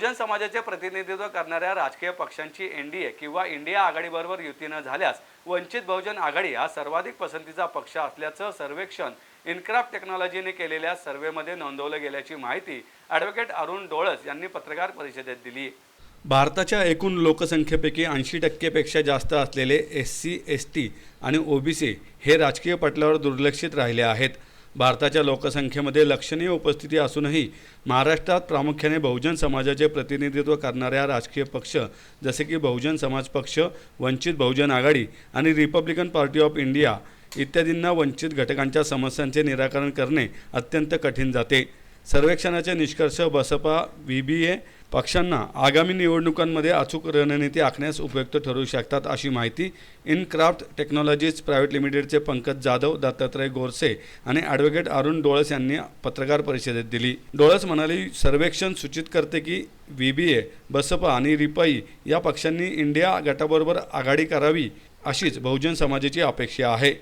बहुजन समाजाचे प्रतिनिधित्व करणाऱ्या राजकीय पक्षांची एनडीए किंवा इंडिया आघाडीबरोबर युती न झाल्यास वंचित बहुजन आघाडी हा सर्वाधिक पसंतीचा पक्ष असल्याचं सर्वेक्षण इनक्राफ्ट टेक्नॉलॉजीने केलेल्या सर्व्हेमध्ये नोंदवलं गेल्याची माहिती ॲडव्होकेट अरुण डोळस यांनी पत्रकार परिषदेत दिली. भारताच्या एकूण लोकसंख्येपैकी ऐंशी टक्केपेक्षा जास्त असलेले एस सी एस टी आणि ओबीसी हे राजकीय पटलावर दुर्लक्षित राहिले आहेत. भारताच्या लोकसंख्येमध्ये लक्षणीय उपस्थिती असूनही महाराष्ट्रात प्रामुख्याने बहुजन समाजाचे प्रतिनिधित्व करणाऱ्या राजकीय पक्ष जसे की बहुजन समाज पक्ष वंचित बहुजन आघाडी आणि रिपब्लिकन पार्टी ऑफ इंडिया इत्यादींना वंचित घटकांच्या समस्यांचे निराकरण करणे अत्यंत कठीण जाते. सर्वेक्षणाचे निष्कर्ष बसपा व्ही बी ए पक्षांना आगामी निवडणुकांमध्ये अचूक रणनीती आखण्यास उपयुक्त ठरू शकतात अशी माहिती इनक्राफ्ट टेक्नॉलॉजीज प्रायव्हेट लिमिटेडचे पंकज जाधव दत्तात्रय गोरसे आणि ॲडव्होकेट अरुण डोळस यांनी पत्रकार परिषदेत दिली. डोळस म्हणाले सर्वेक्षण सूचित करते की व्ही बी ए बसपा आणि रिपाई या पक्षांनी इंडिया गटाबरोबर आघाडी करावी अशीच बहुजन समाजाची अपेक्षा आहे.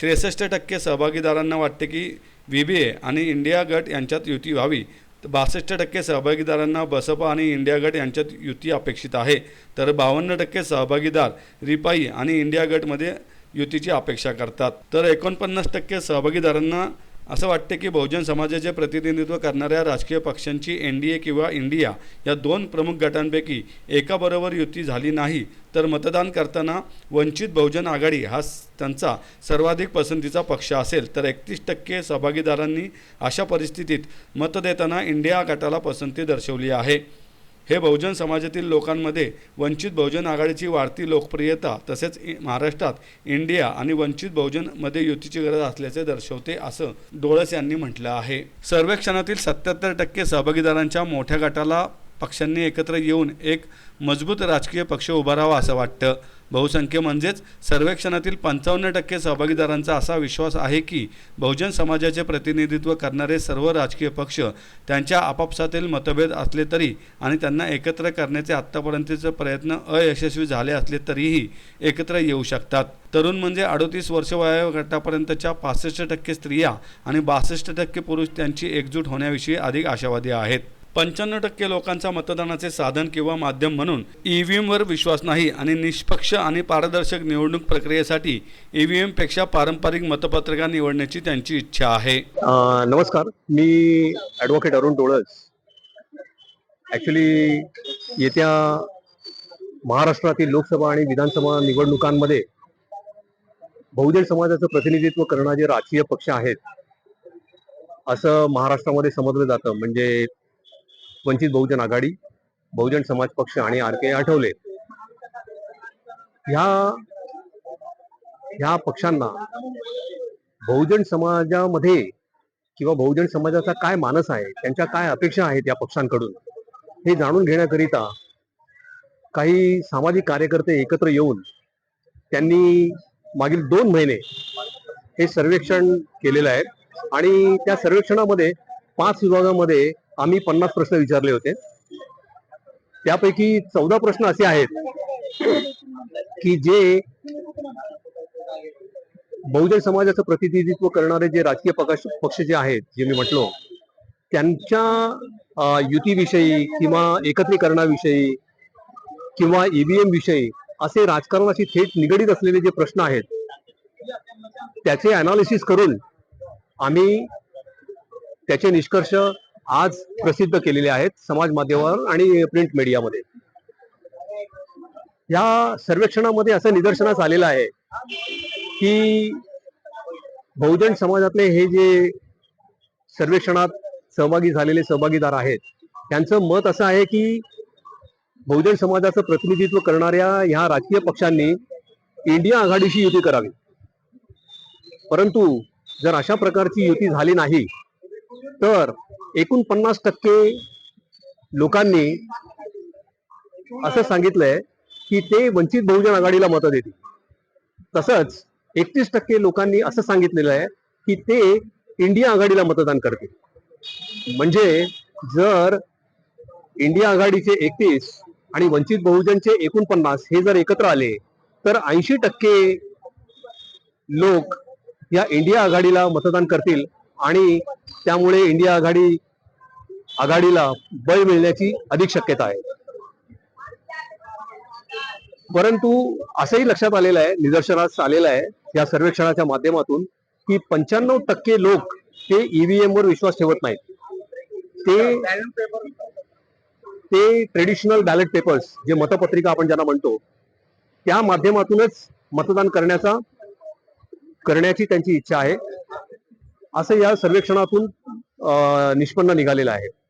त्रेसष्ट टक्के सहभागीदारांना वाटते की व्ही बी ए आणि इंडिया गट यांच्यात युती व्हावी. बासष्ट टक्के सहभागीदारांना बसपा आणि इंडिया गट यांच्यात युती अपेक्षित आहे. तर बावन्न टक्के सहभागीदार रिपाई आणि इंडिया गटमध्ये युतीची अपेक्षा करतात. तर एकोणपन्नास टक्के सहभागीदारांना असं वाटते की बहुजन समाजाचे प्रतिनिधित्व करणाऱ्या राजकीय पक्षांची एन डी ए किंवा इंडिया या दोन प्रमुख गटांपैकी एकाबरोबर युती झाली नाही तर मतदान करताना वंचित बहुजन आघाडी हा त्यांचा सर्वाधिक पसंतीचा पक्ष असेल तर एकतीस टक्के सहभागीदारांनी अशा परिस्थितीत मत देताना इंडिया गटाला पसंती दर्शवली आहे. हे बहुजन समाजातील लोकांमध्ये वंचित बहुजन आघाडीची वाढती लोकप्रियता तसेच महाराष्ट्रात इंडिया आणि वंचित बहुजनमध्ये युतीची गरज असल्याचे दर्शवते असं डोळस यांनी म्हटलं आहे. सर्वेक्षणातील सत्याहत्तर टक्के सहभागीदारांच्या मोठ्या गटाला पक्षांनी एकत्र येऊन एक मजबूत राजकीय पक्ष उभारावा असं वाटतं. बहुसंख्य म्हणजेच सर्वेक्षणातील पंचावन्न टक्के सहभागीदारांचा असा विश्वास आहे की बहुजन समाजाचे प्रतिनिधित्व करणारे सर्व राजकीय पक्ष त्यांच्या आपापसातील मतभेद असले तरी आणि त्यांना एकत्र करण्याचे आत्तापर्यंतचे प्रयत्न अयशस्वी झाले असले तरीही एकत्र येऊ शकतात. तरुण म्हणजे अडोतीस वर्ष वयोगटापर्यंतच्या पासष्ट टक्के स्त्रिया आणि बासष्ट टक्के पुरुष त्यांची एकजूट होण्याविषयी अधिक आशावादी आहेत. पंच्याण्णव टक्के लोकांचा मतदानाचे साधन किंवा माध्यम म्हणून ईव्हीएमवर विश्वास नाही आणि निष्पक्ष आणि पारदर्शक निवडणूक प्रक्रियेसाठी ईव्हीएमपेक्षा पारंपरिक मतपत्रिका निवडण्याची त्यांची इच्छा आहे. नमस्कार. मी ॲडव्होकेट अरुण डोळस ॲक्च्युली येत्या महाराष्ट्रातील लोकसभा आणि विधानसभा निवडणुकांमध्ये बहुजन समाजाचं प्रतिनिधित्व करणारे राजकीय पक्ष आहेत असं महाराष्ट्रामध्ये समजलं जातं. म्हणजे वंचित बहुजन आघाडी बहुजन समाज पक्ष आणि आर के आठवले. ह्या ह्या पक्षांना बहुजन समाजामध्ये किंवा बहुजन समाजाचा काय मानस आहे त्यांच्या काय अपेक्षा आहेत या पक्षांकडून हे जाणून घेण्याकरिता काही सामाजिक कार्यकर्ते एकत्र येऊन त्यांनी मागील दोन महिने हे सर्वेक्षण केलेलं आहे. आणि त्या सर्वेक्षणामध्ये पाच विभागामध्ये आम्ही पन्नास प्रश्न विचारले होते. त्यापैकी चौदा प्रश्न असे आहेत की जे बहुजन समाजाचं प्रतिनिधित्व करणारे जे राजकीय पक्ष पक्ष जे आहेत जे मी म्हटलो त्यांच्या युतीविषयी किंवा एकत्रीकरणाविषयी किंवा ईव्हीएम विषयी असे राजकारणाशी थेट निगडीत असलेले जे प्रश्न आहेत त्याचे अनालिसिस करून आम्ही त्याचे निष्कर्ष आज प्रसिद्ध केलेले आहेत समाज माध्यमावर आणि प्रिंट मीडियामध्ये या सर्वेक्षणामध्ये असं निदर्शनास आलेलं आहे की बहुजन समाजातले हे जे सर्वेक्षणात सहभागी झालेले सहभागीदार आहेत त्यांचं मत असं आहे की बहुजन समाजाचं प्रतिनिधित्व करणाऱ्या ह्या राजकीय पक्षांनी इंडिया आघाडीशी युती करावी. परंतु जर अशा प्रकारची युती झाली नाही तर एकूण पन्नास टक्के लोकांनी असं सांगितलंय की ते वंचित बहुजन आघाडीला मतं देतील. तसंच एकतीस टक्के लोकांनी असं सांगितलेलं आहे की ते इंडिया आघाडीला मतदान करतील. म्हणजे जर इंडिया आघाडीचे एकतीस आणि वंचित बहुजनचे एकोणपन्नास हे जर एकत्र आले तर ऐंशी टक्के लोक या इंडिया आघाडीला मतदान करतील आणि त्यामुळे इंडिया आघाडी आघाडीला बळ मिळण्याची अधिक शक्यता आहे. परंतु असंही लक्षात आलेलं आहे निदर्शनास आलेलं आहे या सर्वेक्षणाच्या माध्यमातून की पंच्याण्णव टक्के लोक ते ईव्हीएम वर विश्वास ठेवत नाहीत. ते ते ट्रेडिशनल बॅलेट पेपर्स जे मतपत्रिका आपण ज्यांना म्हणतो त्या माध्यमातूनच मतदान करण्याचा करण्याची त्यांची इच्छा आहे. असं या सर्वेक्षणातून निष्पन्न निघालेलं आहे.